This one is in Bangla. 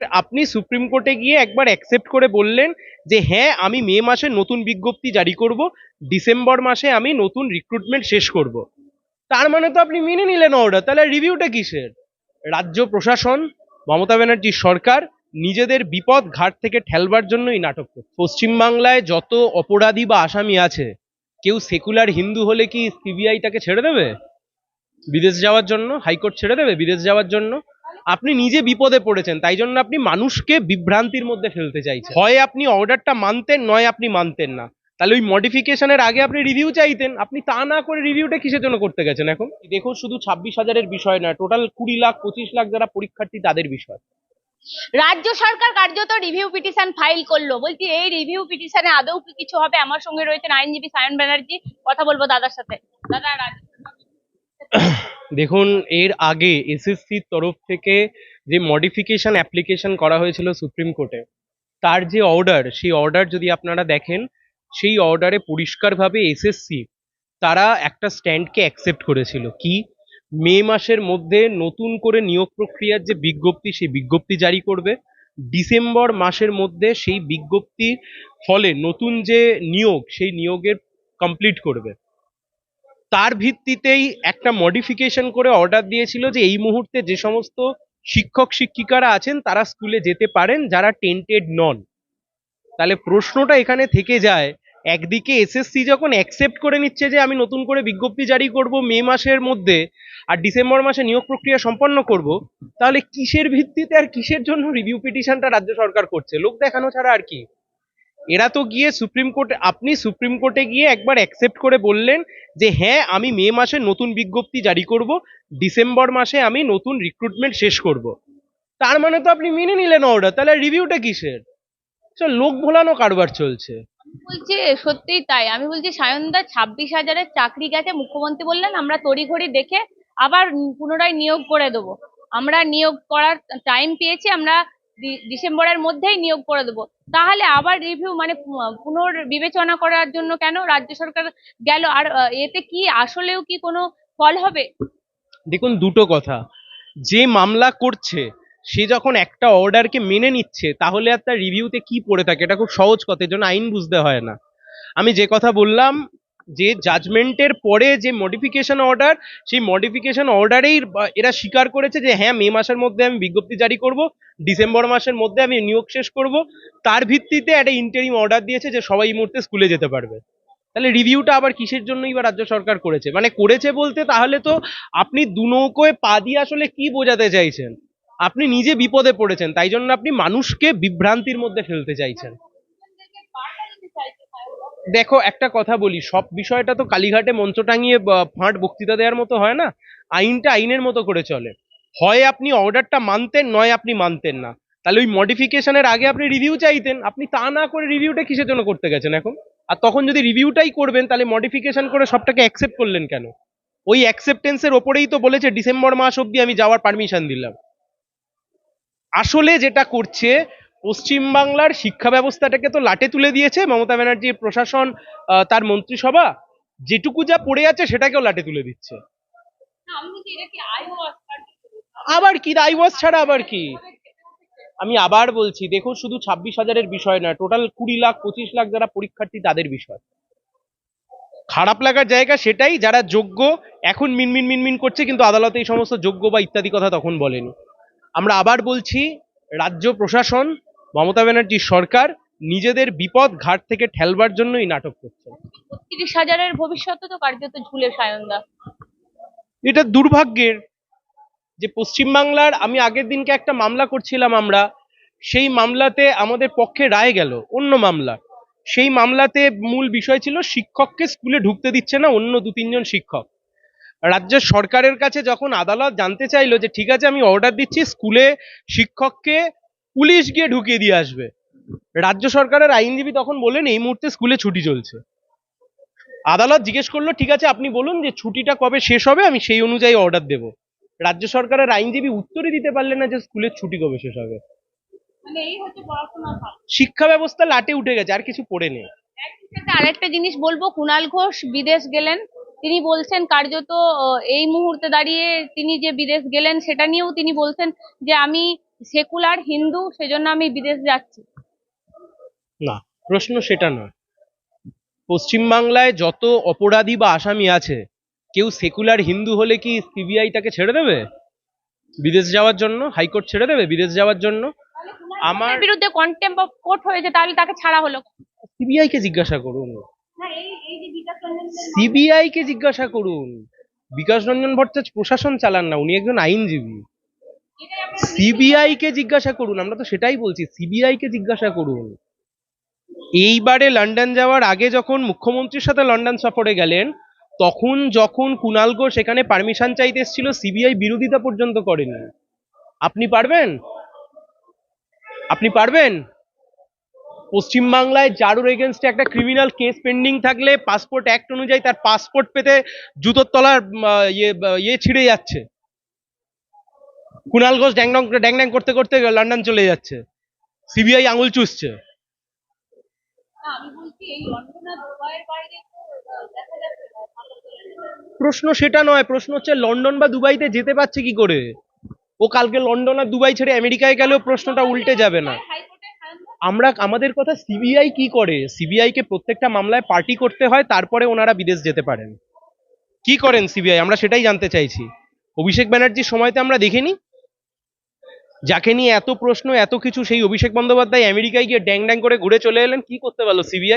আপনি সুপ্রিম কোর্টে গিয়ে একবার অ্যাকসেপ্ট করে বললেন যে হ্যাঁ আমি মে মাসে নতুন বিজ্ঞপ্তি জারি করব, ডিসেম্বর মাসে আমি নতুন রিক্রুটমেন্ট শেষ করব। তার মানে তো আপনি মেনে নিলেন অর্ডার তাহলে রিভিউটা কিসের? রাজ্য প্রশাসন, মমতা ব্যানার্জির সরকার নিজেদের বিপদ ঘাট থেকে ঠেলবার জন্যই নাটক করছে। পশ্চিমবাংলায় যত অপরাধী বা আসামি আছে, কেউ সেকুলার হিন্দু হলে কি সিবিআই তাকে ছেড়ে দেবে? বিদেশ যাওয়ার জন্য? হাইকোর্ট ছেড়ে দেবে বিদেশ যাওয়ার জন্য? আপনি নিজে বিপদে পড়েছেন তাই জন্য আপনি মানুষকে বিভ্রান্তির মধ্যে ফেলতে চাইছেন। হয় আপনি অর্ডারটা মানতেন নয় আপনি মানতেন না। তাহলে ওই মডিফিকেশনের আগে আপনি রিভিউ চাইতেন আপনি তা না করে রিভিউটা কিসের জন্য করতে গেছেন এখন? দেখুন শুধু ছাব্বিশ হাজারের বিষয় না টোটাল কুড়ি লাখ পঁচিশ লাখ যারা পরীক্ষার্থী তাদের বিষয়। রাজ্য সরকার কার্যত রিভিউ পিটিশন ফাইল করল। বলছি এই রিভিউ পিটিশনে আদৌ কি কিছু হবে? আমার সঙ্গে রয়েছেন আইনজীবী সায়ন ব্যানার্জি। কথা বলব দাদার সাথে। দাদা দেখুন, এর আগে এসএসসির তরফ থেকে যে মডিফিকেশন অ্যাপ্লিকেশন করা হয়েছিল সুপ্রিম কোর্টে তার যে অর্ডার সেই অর্ডার যদি আপনারা দেখেন, সেই অর্ডারে পরিষ্কারভাবে এসএসসি তারা একটা স্ট্যান্ডকে অ্যাকসেপ্ট করেছিল। কি? মে মাসের মধ্যে নতুন করে নিয়োগ প্রক্রিয়ার যে বিজ্ঞপ্তি, সেই বিজ্ঞপ্তি জারি করবে। ডিসেম্বর মাসের মধ্যে সেই বিজ্ঞপ্তির ফলে নতুন যে নিয়োগ, সেই নিয়োগের কমপ্লিট করবে। তার ভিত্তিতেই একটা মডিফিকেশন করে অর্ডার দিয়েছিল যে এই মুহূর্তে যে সমস্ত শিক্ষক শিক্ষিকারা আছেন, তারা স্কুলে যেতে পারেন, যারা টেন্টেড নন তাহলে প্রশ্নটা এখানে থেকে যায়, একদিকে এসএসসি যখন অ্যাকসেপ্ট করে নিচ্ছে যে আমি নতুন করে বিজ্ঞপ্তি জারি করব মে মাসের মধ্যে, আর ডিসেম্বর মাসে নিয়োগ প্রক্রিয়া সম্পন্ন করব, তাহলে কিসের ভিত্তিতে আর কিসের জন্য রিভিউ পিটিশনটা রাজ্য সরকার করছে? লোক দেখানো ছাড়া আর কি? এরা তো গিয়ে সুপ্রিম কোর্টে, আপনি সুপ্রিম কোর্টে গিয়ে একবার অ্যাকসেপ্ট করে বললেন যে হ্যাঁ আমি মে মাসে নতুন বিজ্ঞপ্তি জারি করব, ডিসেম্বর মাসে আমি নতুন রিক্রুটমেন্ট শেষ করব। তার মানে তো আপনি মেনে নিলেন অর্ডার তাহলে রিভিউটা কিসের? চল লোক ভোলানো কারবার চলছে। বলছি, সত্যিই তাই। আমি বলছি, সায়নদা ছাব্বিশ হাজারের চাকরি গেছে, মুখ্যমন্ত্রী বললেন, আমরা তড়িঘড়ি দেখে আবার পুনরায় নিয়োগ করে দেবো। আমরা নিয়োগ করার টাইম পেয়েছি, আমরা ডিসেম্বরের মধ্যেই নিয়োগ করে দেবো। তাহলে আবার রিভিউ মানে পুনর্বিবেচনা করার জন্য কেন রাজ্য সরকার গেল? আর এতে কি আসলেও কি কোনো ফল হবে? দেখুন, দুটো কথা। যে মামলা করছে, সে যখন একটা অর্ডারকে মেনে নিচ্ছে, তাহলে আর তার রিভিউতে কি পড়ে থাকে? এটা খুব সহজ কথা এর জন্য আইন বুঝতে হয় না। আমি যে কথা বললাম যে জাজমেন্টের পরে যে মডিফিকেশন অর্ডার সেই মডিফিকেশন অর্ডারেই এরা স্বীকার করেছে যে হ্যাঁ মে মাসের মধ্যে আমি বিজ্ঞপ্তি জারি করব, ডিসেম্বর মাসের মধ্যে আমি নিয়োগ শেষ করব। তার ভিত্তিতে একটা ইন্টারিম অর্ডার দিয়েছে যে, সবাই মুহূর্তে স্কুলে যেতে পারবে। তাহলে রিভিউটা আবার কিসের জন্যই বা রাজ্য সরকার করেছে? মানে করেছে বলতে তাহলে তো আপনি দু নৌকোয় পা দিয়ে আসলে কি বোঝাতে চাইছেন? আপনি নিজে বিপদে পড়েছেন, তাই জন্য আপনি মানুষকে বিভ্রান্তির মধ্যে ফেলতে চাইছেন। দেখো, একটা কথা বলি, সব বিষয়টা তো কালীঘাটে মঞ্চ টাঙিয়ে ফাঁট বক্তৃতা দেওয়ার মতো হয় না? আইনটা আইনের মতো করে চলে। হয় আপনি অর্ডারটা মানতেন, নয় আপনি মানতেন না। তাহলে ওই মডিফিকেশনের আগে আপনি রিভিউ চাইতেন, আপনি তা না করে রিভিউটা কিসের জন্য করতে গেছেন এখন? আর তখন যদি রিভিউটাই করবেন, তাহলে মডিফিকেশন করে সবটাকে অ্যাকসেপ্ট করলেন কেন? ওই অ্যাকসেপ্টেন্সের ওপরেই তো বলেছে, ডিসেম্বর মাস অবধি আমি যাওয়ার পারমিশন দিলাম। আসলে যেটা করছে পশ্চিমবাংলার শিক্ষা ব্যবস্থাটাকে তো লাটে তুলে দিয়েছে মমতা ব্যানার্জির প্রশাসন তার মন্ত্রিসভা যেটুকু যা পড়ে আছে সেটাকেও লাটে তুলে দিচ্ছে। আবার কি রাইওয়াজ ছাড়া আবার কি? আমি আবার বলছি দেখুন শুধু ছাব্বিশ হাজারের বিষয় না টোটাল কুড়ি লাখ পঁচিশ লাখ যারা পরীক্ষার্থী তাদের বিষয়। খারাপ লাগার জায়গা সেটাই যারা যোগ্য এখন মিনমিন মিনমিন করছে কিন্তু আদালতে এই সমস্ত যোগ্য বা ইত্যাদি কথা তখন বলেনি। আমরা আবার বলছি রাজ্য প্রশাসন মমতা ব্যানার্জি সরকার নিজেদের বিপদ ঘাট থেকে ঠেলবার জন্যই নাটক করছে তিরিশ হাজারের তো কার্যত ঝুলে সায়নদা। এটা দুর্ভাগ্যের যে পশ্চিমবাংলার আমি আগের দিনকে একটা মামলা করছিলাম আমরা সেই মামলাতে আমাদের পক্ষে রায় গেল অন্য মামলা। সেই মামলাতে মূল বিষয় ছিল শিক্ষককে স্কুলে ঢুকতে দিচ্ছে না অন্য দু তিনজন শিক্ষক। রাজ্য সরকারের কাছে যখন আদালত জানতে চাইলো যে ঠিক আছে আমি অর্ডার দিচ্ছি স্কুলে শিক্ষককে পুলিশ গিয়ে ঢুকিয়ে দিয়ে আসবে। রাজ্য সরকারের আইনজীবী তখন বললেন এই মুহূর্তে স্কুলে ছুটি চলছে। আদালত জিজ্ঞেস করল ঠিক আছে আপনি বলুন যে ছুটিটা কবে শেষ হবে? আমি সেই অনুযায়ী অর্ডার দেব। রাজ্য সরকারের আইনজীবী উত্তরই দিতে পারলেন না যে স্কুলের ছুটি কবে শেষ হবে। মানে এই হচ্ছে শিক্ষা ব্যবস্থা লাটে উঠে গেছে আর কিছু পড়ে নেই। আরেকটা জিনিস বলব কুণাল ঘোষ বিদেশ গেলেন। তিনি বলছেন কার্যত এই মুহূর্তে দাঁড়িয়ে তিনি যে বিদেশ গেলেন সেটা নিয়েও তিনি বলছেন যে আমি সেকুলার হিন্দু সেজন্য আমি বিদেশ যাচ্ছি। না প্রশ্ন সেটা নয়। পশ্চিমবাংলায় যত অপরাধী বা আসামি আছে কেউ সেকুলার হিন্দু হলে কি সিবিআই তাকে ছেড়ে দেবে? বিদেশ যাওয়ার জন্য? হাইকোর্ট ছেড়ে দেবে বিদেশ যাওয়ার জন্য? আমার বিরুদ্ধে কন্টেম্প অফ কোর্ট হয়েছে তাহলে তাকে ছাড়া হলো। সিবিআই কে জিজ্ঞাসা করুন। না এই এই যে বিকাশ সিবিআই কে জিজ্ঞাসা করুন। বিকাশ রঞ্জন ভট্টাচার্য প্রশাসন চালান না উনি একজন আইনজীবী। সিবিআই কে জিজ্ঞাসা করুন, আমরা তো সেটাই বলছি সিবিআই কে জিজ্ঞাসা করুন। এইবারে লন্ডন যাওয়ার আগে যখন মুখ্যমন্ত্রীর সাথে লন্ডন সফরে গেলেন, তখন যখন কুণাল ঘোষ সেখানে পারমিশন চাইতে এসেছিল সিবিআই বিরোধিতা পর্যন্ত করেনি। আপনি পারবেন? আপনি পারবেন? পশ্চিমবাংলায় জারুর এগেনস্টে একটা ক্রিমিনাল কেস পেন্ডিং থাকলে পাসপোর্ট অ্যাক্ট অনুযায়ী তার পাসপোর্ট পেতে জুতোর তলার ইয়ে ইয়ে ছিঁড়ে যাচ্ছে। কুণাল ঘোষ ড্যাং ডং ড্যাং ড্যাং করতে করতে লন্ডন চলে যাচ্ছে। সিবিআই আঙুল চুষছে। প্রশ্ন সেটা নয় প্রশ্ন হচ্ছে লন্ডন বা দুবাইতে যেতে পারছে কি করে? ও কালকে লন্ডন আর দুবাই ছেড়ে আমেরিকায় গেলেও প্রশ্নটা উল্টে যাবে না। আমরা আমাদের কথা সিবিআই কি করে? সিবিআই কে প্রত্যেকটা মামলায় পার্টি করতে হয় তারপরে ওনারা বিদেশ যেতে পারেন। কি করেন সিবিআই? আমরা সেটাই জানতে চাইছি। অভিষেক ব্যানার্জির সময়তে আমরা দেখিনি যাকে নিয়ে এত প্রশ্ন, এত কিছু, সেই অভিষেক বন্দ্যোপাধ্যায় আমেরিকায় গিয়ে ড্যাং ড্যাং করে ঘুরে চলে এলেন, কি করতে পারল সিবিআই